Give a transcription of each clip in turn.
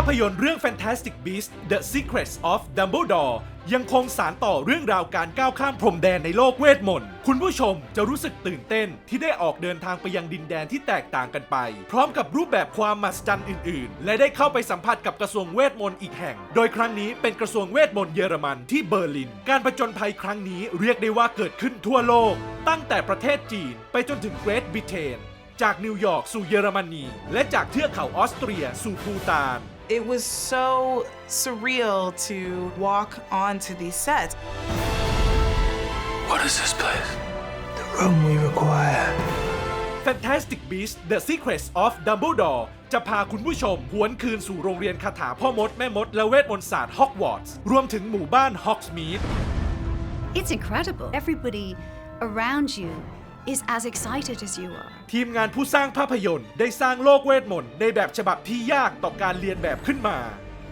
าพยนตร์เรื่อง Fantastic Beasts The Secrets of Dumbledore ยังคงสารต่อเรื่องราวการก้าวข้ามพรมแดนในโลกเวทมนต์ คุณผู้ชมจะรู้สึกตื่นเต้นที่ได้ออกเดินทางไปยังดินแดนที่แตกต่างกันไป พร้อมกับรูปแบบความมหัศจรรย์อื่น ๆ และได้เข้าไปสัมผัสกับกระทรวงเวทมนต์อีกแห่ง โดยครั้งนี้เป็นกระทรวงเวทมนต์เยอรมันที่เบอร์ลิน การประจนภัยครั้งนี้เรียกได้ว่าเกิดขึ้นทั่วโลก ตั้งแต่ประเทศจีนไปจนถึงเกรทบริเตน จากนิวยอร์กสู่เยอรมนีและจากเทือกเขาออสเตรียสู่ภูตาน It was so surreal to walk onto these sets. What is this place? The room we require. Fantastic Beasts The Secrets of Dumbledore จะพาคุณผู้ชมหวนคืนสู่โรงเรียนคาถาพ่อมด แม่มด และเวทมนต์ศาสตร์ฮอกวอตส์รวมถึงหมู่บ้านฮอกส์มีด It's incredible. Everybody around you is as excited as you are. ทีมงานผู้สร้างภาพยนตร์ ได้สร้างโลกเวทมนต์ในแบบฉบับที่ยากต่อการเรียนแบบขึ้นมา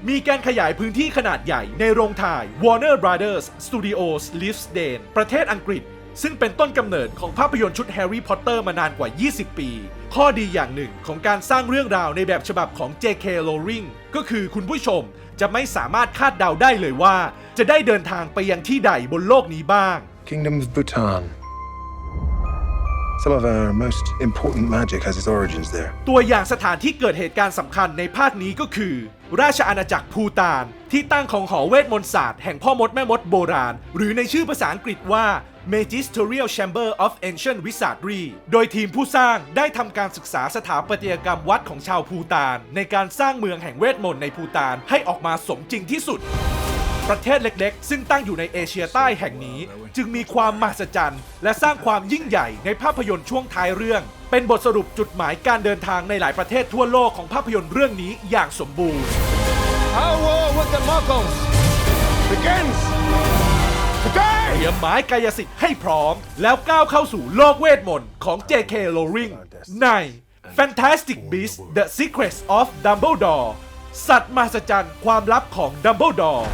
มีการขยายพื้นที่ขนาดใหญ่ในโรงถ่าย Warner Brothers Studios Lisdale ประเทศอังกฤษ ซึ่งเป็นต้นกำเนิดของภาพยนตร์ชุด Harry Potter มานานกว่า 20 ปี ข้อดีอย่างหนึ่งของการสร้างเรื่องราวในแบบฉบับของ J.K. Rowling ก็คือคุณผู้ชมจะไม่สามารถคาดเดาได้เลยว่า จะได้เดินทางไปยังที่ใดบนโลกนี้บ้าง Kingdom of Bhutan. Some of our most important magic has its origins there. ตัวอย่างสถานที่เกิดเหตุการณ์สำคัญในภาคนี้ก็คือ ราชอาณาจักรภูตาน ที่ตั้งของหอเวทมนต์ศาสตร์แห่งพ่อมดแม่มดโบราณ หรือในชื่อภาษาอังกฤษว่า Magisterial Chamber of Ancient Wizardry โดยทีมผู้สร้างได้ทำการศึกษาสถาปัตยกรรมวัดของชาวภูตาน ในการสร้างเมืองแห่งเวทมนต์ในภูตานให้ออกมาสมจริงที่สุด ประเทศเล็กๆ ซึ่งตั้งอยู่ในเอเชียใต้แห่งนี้ จึงมีความมหัศจรรย์และสร้างความยิ่งใหญ่ในภาพยนตร์ช่วงท้ายเรื่อง เป็นบทสรุปจุดหมายการเดินทางในหลายประเทศทั่วโลกของภาพยนตร์เรื่องนี้อย่างสมบูรณ์ Our war with the Muggles begins today! เตรียมไม้กายสิทธิ์ให้พร้อม แล้วก้าวเข้าสู่โลกเวทมนต์ของ J.K. Rowling ใน Fantastic Beasts The Secrets of Dumbledore สัตว์มหัศจรรย์ความลับของ Dumbledore